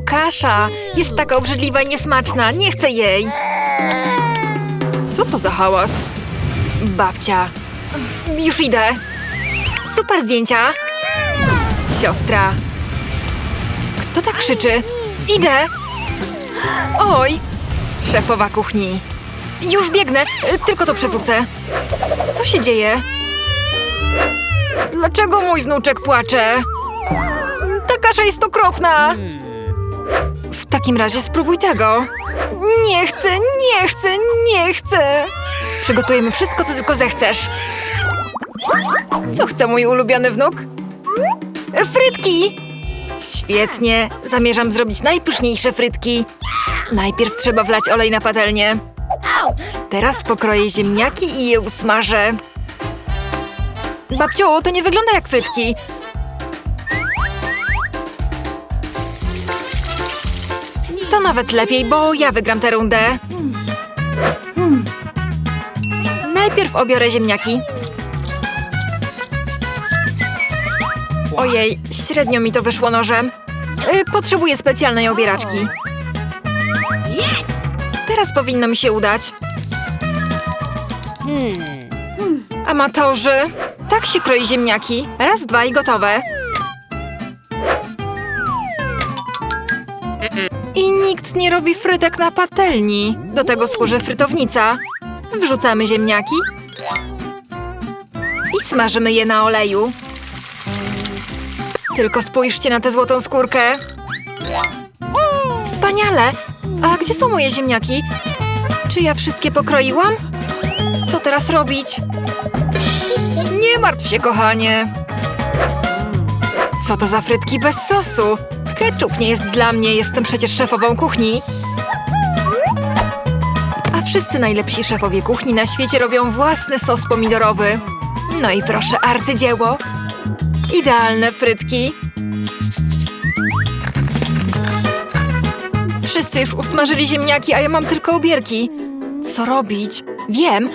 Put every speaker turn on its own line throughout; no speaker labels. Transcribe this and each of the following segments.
Kasza. Jest taka obrzydliwa i niesmaczna. Nie chcę jej. Co to za hałas? Babcia. Już idę. Super zdjęcia. Siostra. Kto tak krzyczy? Idę. Oj. Szefowa kuchni. Już biegnę, tylko to przewrócę. Co się dzieje? Dlaczego mój wnuczek płacze? Ta kasza jest okropna! W takim razie spróbuj tego. Nie chcę, nie chcę, nie chcę! Przygotujemy wszystko, co tylko zechcesz. Co chce mój ulubiony wnuk? Frytki! Świetnie, zamierzam zrobić najpyszniejsze frytki. Najpierw trzeba wlać olej na patelnię. Teraz pokroję ziemniaki i je usmażę. Babciu, to nie wygląda jak frytki. Nawet lepiej, bo ja wygram tę rundę. Najpierw obiorę ziemniaki. Ojej, średnio mi to wyszło nożem. Y, Potrzebuję specjalnej obieraczki. Teraz powinno mi się udać. Amatorzy, tak się kroi ziemniaki. Raz, dwa i gotowe. Nikt nie robi frytek na patelni. Do tego służy frytownica. Wrzucamy ziemniaki i smażymy je na oleju. Tylko spójrzcie na tę złotą skórkę. Wspaniale! A gdzie są moje ziemniaki? Czy ja wszystkie pokroiłam? Co teraz robić? Nie martw się, kochanie. Co to za frytki bez sosu? Ketchup nie jest dla mnie, jestem przecież szefową kuchni. A wszyscy najlepsi szefowie kuchni na świecie robią własny sos pomidorowy. No i proszę, arcydzieło. Idealne frytki. Wszyscy już usmażyli ziemniaki, a ja mam tylko obierki. Co robić? Wiem.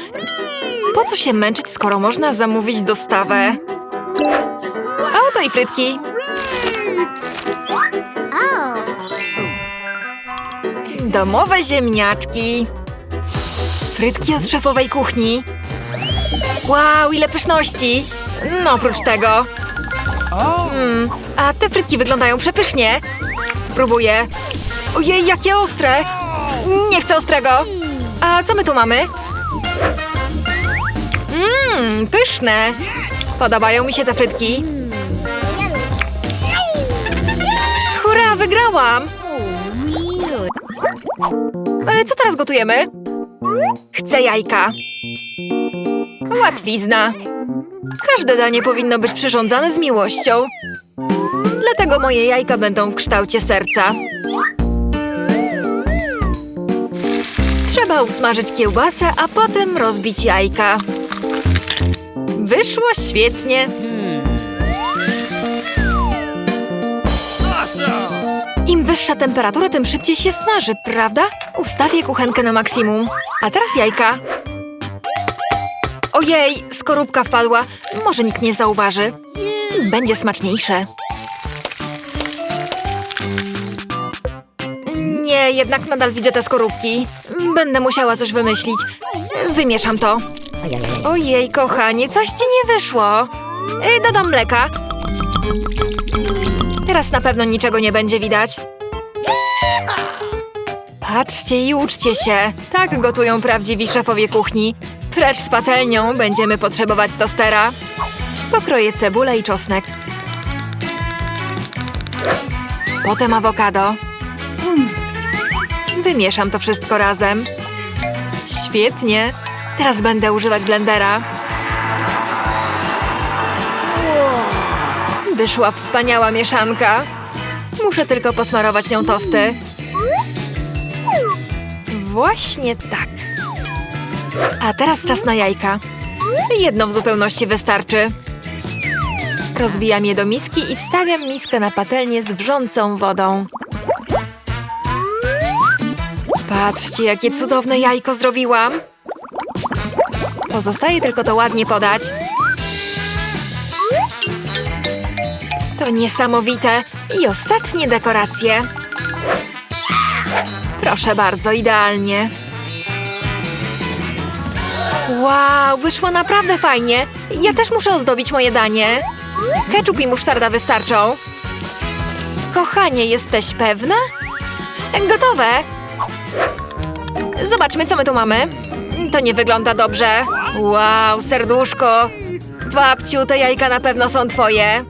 Po co się męczyć, skoro można zamówić dostawę? A oto i frytki. Domowe ziemniaczki. Frytki od szefowej kuchni. Wow, ile pyszności! No oprócz tego. Mm, a te frytki wyglądają przepysznie. Spróbuję. Ojej, jakie ostre! Nie chcę ostrego. A co my tu mamy? Mmm, pyszne. Podobają mi się te frytki. Hurra, wygrałam! E, Co teraz gotujemy? Chcę jajka. Łatwizna. Każde danie powinno być przyrządzane z miłością. Dlatego moje jajka będą w kształcie serca. Trzeba usmażyć kiełbasę, a potem rozbić jajka. Wyszło świetnie. Im wyższa temperatura, tym szybciej się smaży, prawda? Ustawię kuchenkę na maksimum. A teraz jajka. Ojej, skorupka wpadła. Może nikt nie zauważy. Będzie smaczniejsze. Nie, jednak nadal widzę te skorupki. Będę musiała coś wymyślić. Wymieszam to. Ojej, kochanie, coś ci nie wyszło. Y, Dodam mleka. Teraz na pewno niczego nie będzie widać. Patrzcie i uczcie się. Tak gotują prawdziwi szefowie kuchni. Precz z patelnią, będziemy potrzebować tostera. Pokroję cebulę i czosnek. Potem awokado. Wymieszam to wszystko razem. Świetnie. Teraz będę używać blendera. Wyszła wspaniała mieszanka. Muszę tylko posmarować nią tosty. Właśnie tak. A teraz czas na jajka. Jedno w zupełności wystarczy. Rozbijam je do miski i wstawiam miskę na patelnię z wrzącą wodą. Patrzcie, jakie cudowne jajko zrobiłam. Pozostaje tylko to ładnie podać. To niesamowite. I ostatnie dekoracje. Proszę bardzo, idealnie. Wow, wyszło naprawdę fajnie. Ja też muszę ozdobić moje danie. Ketchup i musztarda wystarczą. Kochanie, jesteś pewna? Gotowe. Zobaczmy, co my tu mamy. To nie wygląda dobrze. Wow, serduszko. Babciu, te jajka na pewno są twoje.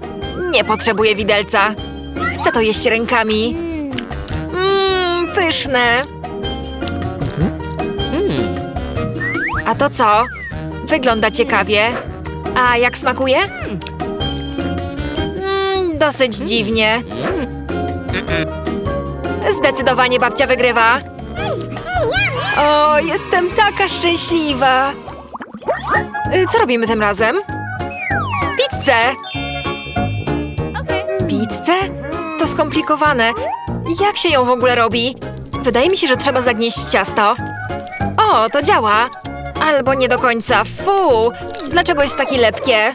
Nie potrzebuję widelca. Chcę to jeść rękami. Mmm, pyszne. A to co? Wygląda ciekawie. A jak smakuje? Mm, dosyć dziwnie. Zdecydowanie babcia wygrywa. O, jestem taka szczęśliwa. Y, Co robimy tym razem? Pizzę! Pizzę? To skomplikowane. Jak się ją w ogóle robi? Wydaje mi się, że trzeba zagnieść ciasto. O, to działa. Albo nie do końca. Fu! Dlaczego jest takie lepkie?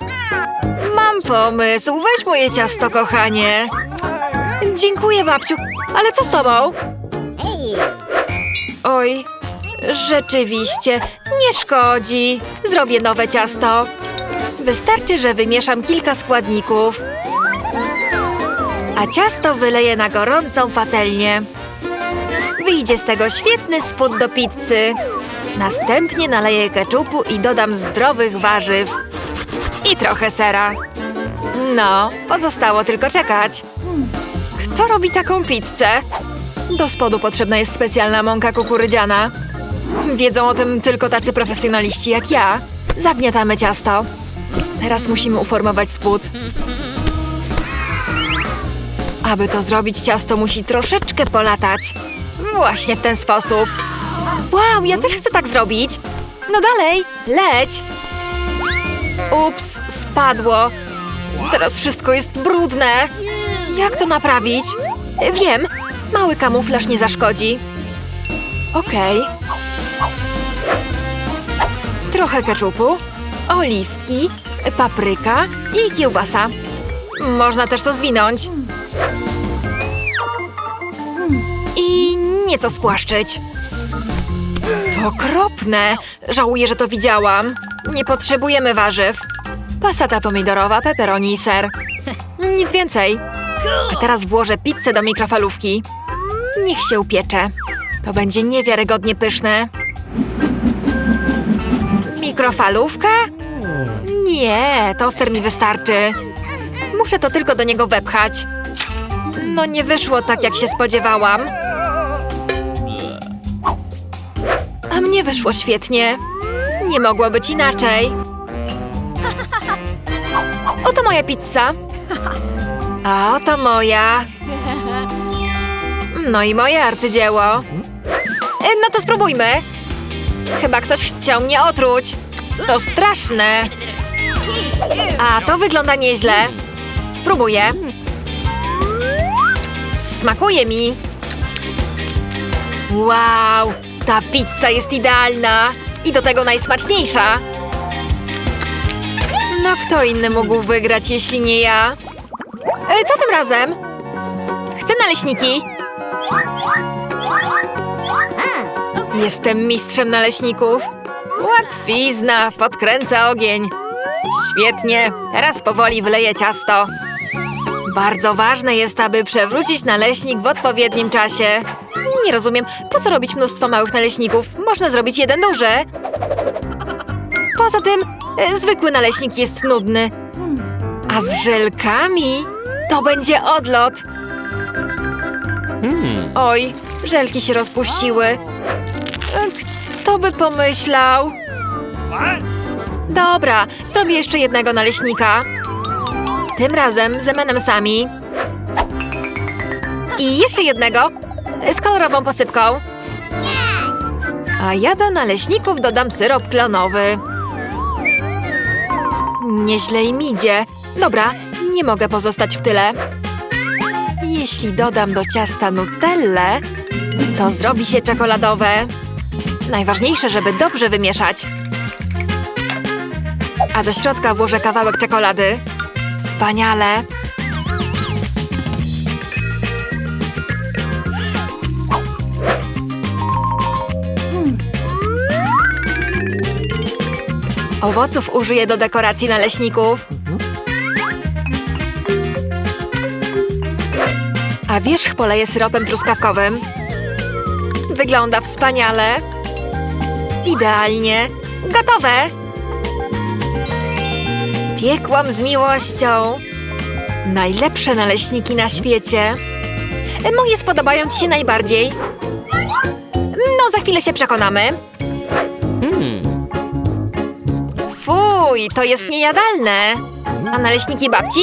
Mam pomysł. Weź moje ciasto, kochanie. Dziękuję, babciu. Ale co z tobą? Oj, rzeczywiście, nie szkodzi. Zrobię nowe ciasto. Wystarczy, że wymieszam kilka składników. A ciasto wyleję na gorącą patelnię. Wyjdzie z tego świetny spód do pizzy. Następnie naleję keczupu i dodam zdrowych warzyw. I trochę sera. No, pozostało tylko czekać. Kto robi taką pizzę? Do spodu potrzebna jest specjalna mąka kukurydziana. Wiedzą o tym tylko tacy profesjonaliści jak ja. Zagniatamy ciasto. Teraz musimy uformować spód. Aby to zrobić, ciasto musi troszeczkę polatać. Właśnie w ten sposób. Wow, ja też chcę tak zrobić. No dalej, leć. Ups, spadło. Teraz wszystko jest brudne. Jak to naprawić? Wiem, mały kamuflaż nie zaszkodzi. Okej. Trochę keczupu, oliwki, papryka i kiełbasa. Można też to zwinąć. I nieco spłaszczyć. To okropne! Żałuję, że to widziałam. Nie potrzebujemy warzyw. Pasata pomidorowa, pepperoni i ser. Nic więcej. A teraz włożę pizzę do mikrofalówki. Niech się upiecze. To będzie niewiarygodnie pyszne. Mikrofalówka? Nie, toster mi wystarczy. Muszę to tylko do niego wepchać. No nie wyszło tak, jak się spodziewałam. A mnie wyszło świetnie. Nie mogło być inaczej. Oto moja pizza. A oto moja. No i moje arcydzieło. E, No to spróbujmy. Chyba ktoś chciał mnie otruć. To straszne. A to wygląda nieźle. Spróbuję. Smakuje mi. Wow, ta pizza jest idealna. I do tego najsmaczniejsza. No kto inny mógł wygrać, jeśli nie ja? E, co tym razem? Chcę naleśniki. Jestem mistrzem naleśników. Łatwizna, podkręcę ogień. Świetnie, teraz powoli wleję ciasto. Bardzo ważne jest, aby przewrócić naleśnik w odpowiednim czasie. Nie rozumiem, po co robić mnóstwo małych naleśników? Można zrobić jeden duży. Poza tym, e, zwykły naleśnik jest nudny. A z żelkami to będzie odlot. Oj, żelki się rozpuściły. E, Kto by pomyślał? Dobra, zrobię jeszcze jednego naleśnika. Tym razem z M&M'sami. I jeszcze jednego z kolorową posypką. A ja do naleśników dodam syrop klonowy. Nieźle im idzie. Dobra, nie mogę pozostać w tyle. Jeśli dodam do ciasta nutellę, to zrobi się czekoladowe. Najważniejsze, żeby dobrze wymieszać. A do środka włożę kawałek czekolady. Wspaniale! Hmm. Owoców użyję do dekoracji naleśników. A wierzch poleję syropem truskawkowym. Wygląda wspaniale. Idealnie. Gotowe! Piekłam z miłością. Najlepsze naleśniki na świecie. Moje spodobają Ci się najbardziej. No, za chwilę się przekonamy. Fuj, to jest niejadalne. A naleśniki babci?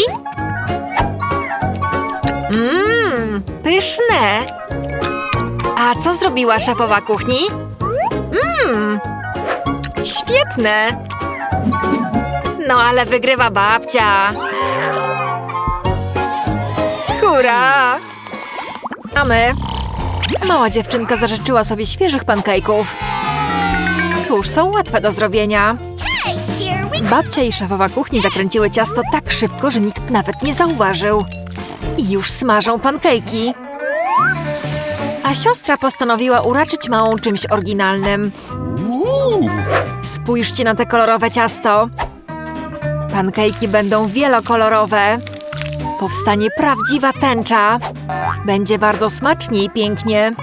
Mmm, pyszne. A co zrobiła szefowa kuchni? Mmm, świetne. No, ale wygrywa babcia. Hurra! A my? Mała dziewczynka zażyczyła sobie świeżych pancake'ów. Cóż, są łatwe do zrobienia. Babcia i szefowa kuchni zakręciły ciasto tak szybko, że nikt nawet nie zauważył. I już smażą pankejki. A siostra postanowiła uraczyć małą czymś oryginalnym. Spójrzcie na te kolorowe ciasto. Pankejki będą wielokolorowe. Powstanie prawdziwa tęcza. Będzie bardzo smacznie i pięknie.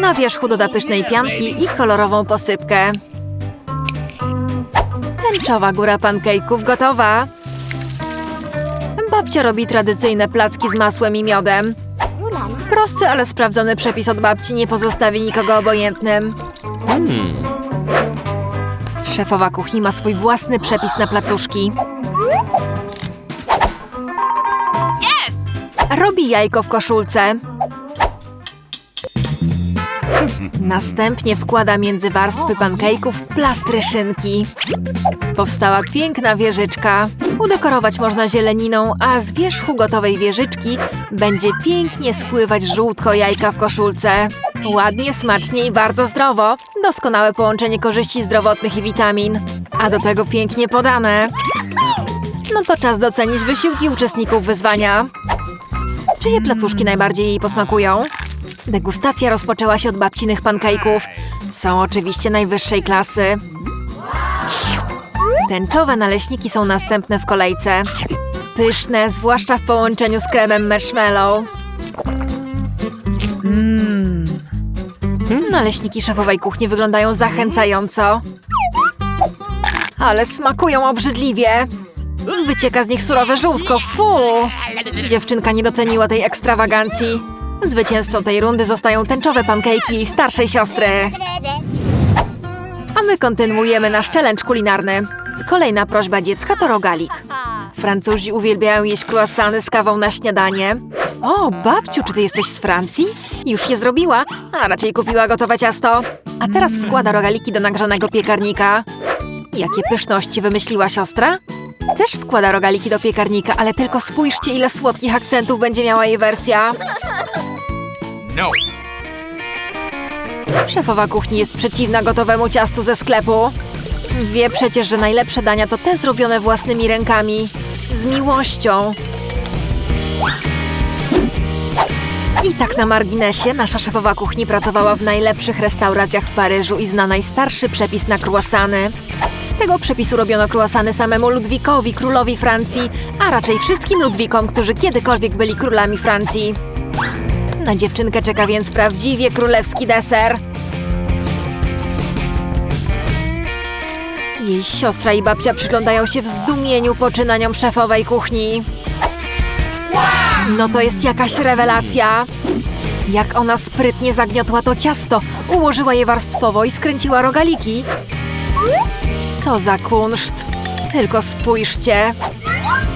Na wierzchu doda pysznej pianki i kolorową posypkę. Tęczowa góra pancake'ów gotowa. Babcia robi tradycyjne placki z masłem i miodem. Prosty, ale sprawdzony przepis od babci nie pozostawi nikogo obojętnym. Szefowa kuchni ma swój własny przepis na placuszki. Robi jajko w koszulce. Następnie wkłada między warstwy pancake'ów plastry szynki. Powstała piękna wieżyczka. Udekorować można zieleniną, a z wierzchu gotowej wieżyczki będzie pięknie spływać żółtko jajka w koszulce. Ładnie, smacznie i bardzo zdrowo. Doskonałe połączenie korzyści zdrowotnych i witamin. A do tego pięknie podane. No to czas docenić wysiłki uczestników wyzwania. Czyje placuszki najbardziej jej posmakują? Degustacja rozpoczęła się od babcinych pancake'ów. Są oczywiście najwyższej klasy. Tęczowe naleśniki są następne w kolejce. Pyszne, zwłaszcza w połączeniu z kremem marshmallow. Naleśniki szefowej kuchni wyglądają zachęcająco. Ale smakują obrzydliwie. Wycieka z nich surowe żółtko, fu! Dziewczynka nie doceniła tej ekstrawagancji. Zwycięzcą tej rundy zostają tęczowe pankejki jej starszej siostry. A my kontynuujemy nasz challenge kulinarny. Kolejna prośba dziecka to rogalik. Francuzi uwielbiają jeść croissany z kawą na śniadanie. O, babciu, czy ty jesteś z Francji? Już je zrobiła, a raczej kupiła gotowe ciasto. A teraz wkłada rogaliki do nagrzanego piekarnika. Jakie pyszności wymyśliła siostra? Też wkłada rogaliki do piekarnika, ale tylko spójrzcie, ile słodkich akcentów będzie miała jej wersja.
No.
Szefowa kuchni jest przeciwna gotowemu ciastu ze sklepu. Wie przecież, że najlepsze dania to te zrobione własnymi rękami. Z miłością. I tak na marginesie, nasza szefowa kuchni pracowała w najlepszych restauracjach w Paryżu i zna najstarszy przepis na croissany. Z tego przepisu robiono croissany samemu Ludwikowi, królowi Francji, a raczej wszystkim Ludwikom, którzy kiedykolwiek byli królami Francji. Na dziewczynkę czeka więc prawdziwie królewski deser. Jej siostra i babcia przyglądają się w zdumieniu poczynaniom szefowej kuchni. No to jest jakaś rewelacja. Jak ona sprytnie zagniotła to ciasto, ułożyła je warstwowo i skręciła rogaliki. Co za kunszt. Tylko spójrzcie.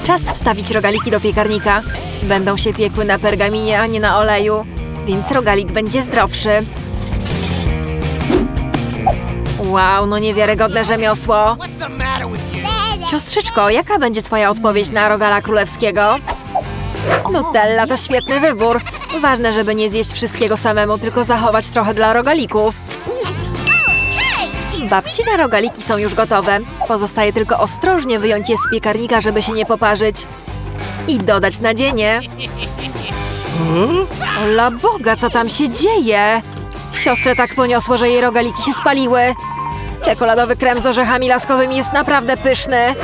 Czas wstawić rogaliki do piekarnika. Będą się piekły na pergaminie, a nie na oleju, więc rogalik będzie zdrowszy. Wow, no niewiarygodne rzemiosło. Siostrzyczko, jaka będzie twoja odpowiedź na rogala królewskiego? Nutella to świetny wybór. Ważne, żeby nie zjeść wszystkiego samemu, tylko zachować trochę dla rogalików. Babcine rogaliki są już gotowe. Pozostaje tylko ostrożnie wyjąć je z piekarnika, żeby się nie poparzyć. I dodać nadzienie. Ola Boga, co tam się dzieje? Siostrę tak poniosło, że jej rogaliki się spaliły. Czekoladowy krem z orzechami laskowymi jest naprawdę pyszny.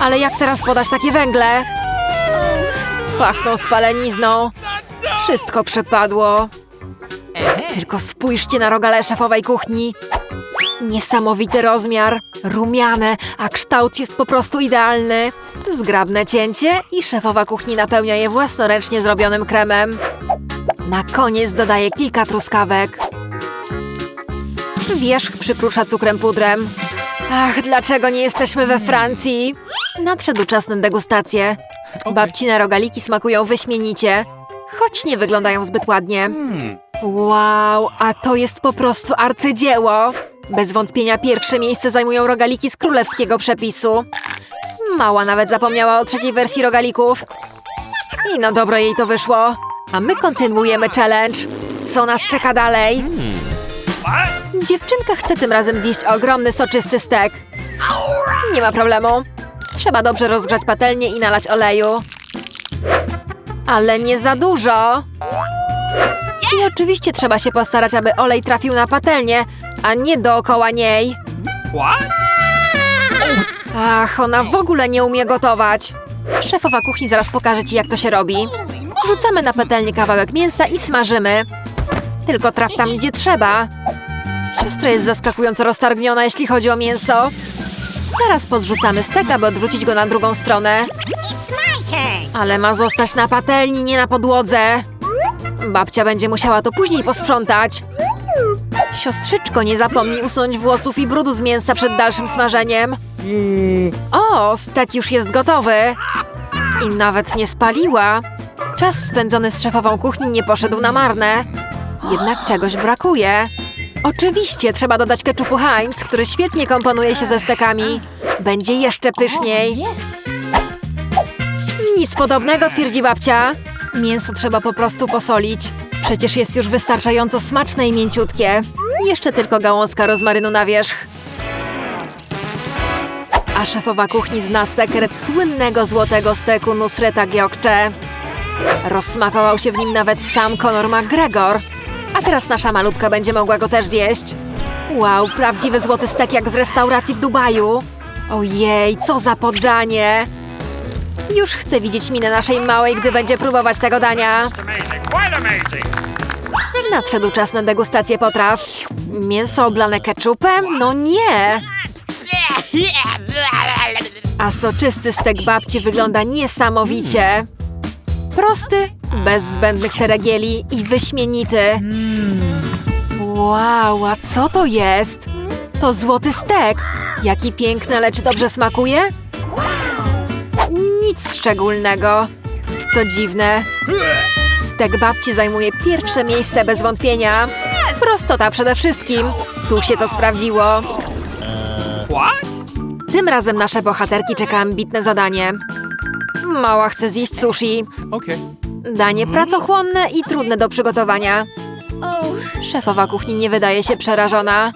Ale jak teraz podać takie węgle? Pachną spalenizną. Wszystko przepadło. Tylko spójrzcie na rogale szefowej kuchni. Niesamowity rozmiar, rumiane, a kształt jest po prostu idealny. Zgrabne cięcie i szefowa kuchni napełnia je własnoręcznie zrobionym kremem. Na koniec dodaje kilka truskawek. Wierzch przyprusza cukrem pudrem. Ach, dlaczego nie jesteśmy we Francji? Nadszedł czas na degustację. Babcine rogaliki smakują wyśmienicie, choć nie wyglądają zbyt ładnie. Wow, a to jest po prostu arcydzieło. Bez wątpienia pierwsze miejsce zajmują rogaliki z królewskiego przepisu. Mała nawet zapomniała o trzeciej wersji rogalików. I no dobro jej to wyszło. A my kontynuujemy challenge. Co nas czeka dalej? Dziewczynka chce tym razem zjeść ogromny, soczysty stek. Nie ma problemu. Trzeba dobrze rozgrzać patelnię i nalać oleju. Ale nie za dużo. I oczywiście trzeba się postarać, aby olej trafił na patelnię, a nie dookoła niej.
What?
Ach, ona w ogóle nie umie gotować. Szefowa kuchni zaraz pokaże ci, jak to się robi. Wrzucamy na patelnię kawałek mięsa i smażymy. Tylko traf tam, gdzie trzeba. Siostra jest zaskakująco roztargniona, jeśli chodzi o mięso. Teraz podrzucamy stek, aby odwrócić go na drugą stronę.
It's my turn.
Ale ma zostać na patelni, nie na podłodze. Babcia będzie musiała to później posprzątać. Siostrzyczko, nie zapomnij usunąć włosów i brudu z mięsa przed dalszym smażeniem. O, stek już jest gotowy. I nawet nie spaliła. Czas spędzony z szefową kuchni nie poszedł na marne. Jednak czegoś brakuje. Oczywiście trzeba dodać keczupu Heinz, który świetnie komponuje się ze stekami. Będzie jeszcze pyszniej. Nic podobnego, twierdzi babcia. Mięso trzeba po prostu posolić. Przecież jest już wystarczająco smaczne i mięciutkie. Jeszcze tylko gałązka rozmarynu na wierzch. A szefowa kuchni zna sekret słynnego złotego steku Nusreta Giokcze. Rozsmakował się w nim nawet sam Conor McGregor. A teraz nasza malutka będzie mogła go też zjeść. Wow, prawdziwy złoty stek jak z restauracji w Dubaju. Ojej, co za podanie! Już chcę widzieć minę naszej małej, gdy będzie próbować tego dania. Nadszedł czas na degustację potraw. Mięso oblane keczupem? No nie! A soczysty stek babci wygląda niesamowicie. Prosty, bez zbędnych ceregieli i wyśmienity. Wow, a co to jest? To złoty stek. Jaki piękny, lecz dobrze smakuje? Nic szczególnego. To dziwne. Stek babci zajmuje pierwsze miejsce bez wątpienia. Prostota przede wszystkim. Tu się to sprawdziło.
What?
Tym razem nasze bohaterki czeka ambitne zadanie. Mała chce zjeść sushi.
Okay.
Danie pracochłonne i trudne do przygotowania. Szefowa kuchni nie wydaje się przerażona.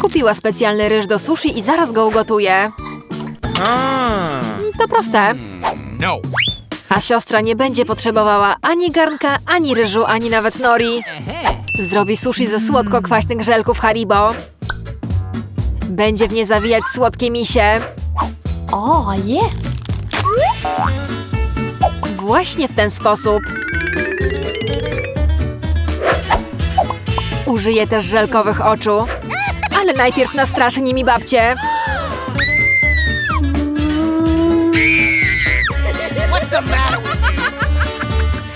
Kupiła specjalny ryż do sushi i zaraz go ugotuje. To proste.
No.
A siostra nie będzie potrzebowała ani garnka, ani ryżu, ani nawet nori. Zrobi sushi ze słodko-kwaśnych żelków Haribo. Będzie w nie zawijać słodkie misie.
Oh, yes.
Właśnie w ten sposób. Użyję też żelkowych oczu. Ale najpierw nastraszy nimi
you?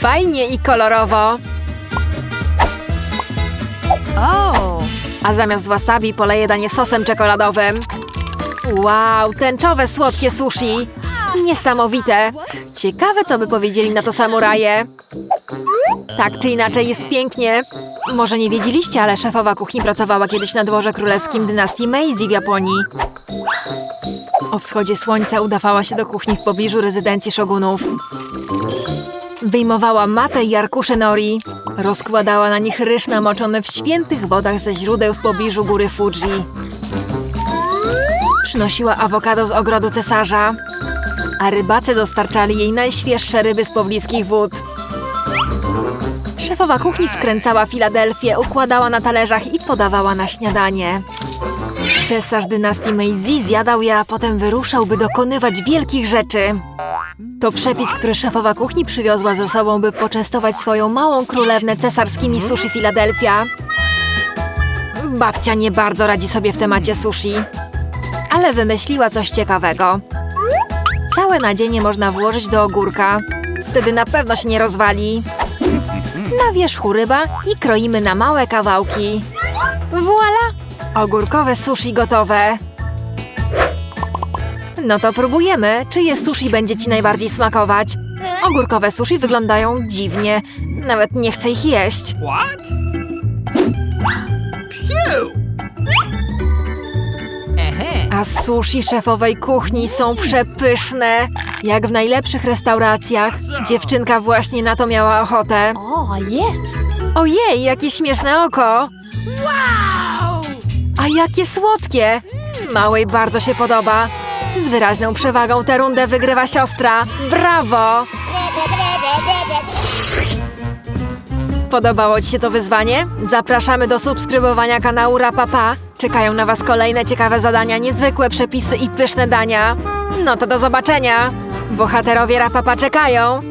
Fajnie i kolorowo.
Oh.
A zamiast wasabi poleję danie sosem czekoladowym. Wow, tęczowe słodkie sushi. Niesamowite. Ciekawe, co by powiedzieli na to samuraje. Tak czy inaczej jest pięknie. Może nie wiedzieliście, ale szefowa kuchni pracowała kiedyś na dworze królewskim dynastii Meiji w Japonii. O wschodzie słońca udawała się do kuchni w pobliżu rezydencji szogunów. Wyjmowała matę i arkusze nori. Rozkładała na nich ryż namoczony w świętych wodach ze źródeł w pobliżu góry Fuji. Przynosiła awokado z ogrodu cesarza, a rybacy dostarczali jej najświeższe ryby z pobliskich wód. Szefowa kuchni skręcała Filadelfię, układała na talerzach i podawała na śniadanie. Cesarz dynastii Meiji zjadał je, a potem wyruszał, by dokonywać wielkich rzeczy. To przepis, który szefowa kuchni przywiozła ze sobą, by poczęstować swoją małą królewnę cesarskimi sushi Philadelphia. Babcia nie bardzo radzi sobie w temacie sushi, ale wymyśliła coś ciekawego. Całe nadzienie można włożyć do ogórka. Wtedy na pewno się nie rozwali. Na wierzchu ryba i kroimy na małe kawałki. Voila! Ogórkowe sushi gotowe. No to próbujemy. Czyje sushi będzie Ci najbardziej smakować? Ogórkowe sushi wyglądają dziwnie. Nawet nie chcę ich jeść.
What?
A sushi szefowej kuchni są przepyszne. Jak w najlepszych restauracjach. Dziewczynka właśnie na to miała ochotę.
Yes.
Ojej, jakie śmieszne oko! Wow! A jakie słodkie! Małej bardzo się podoba. Z wyraźną przewagą tę rundę wygrywa siostra. Brawo! Podobało Ci się to wyzwanie? Zapraszamy do subskrybowania kanału Rapapa. Czekają na Was kolejne ciekawe zadania, niezwykłe przepisy i pyszne dania. No to do zobaczenia! Bohaterowie Rapapa czekają.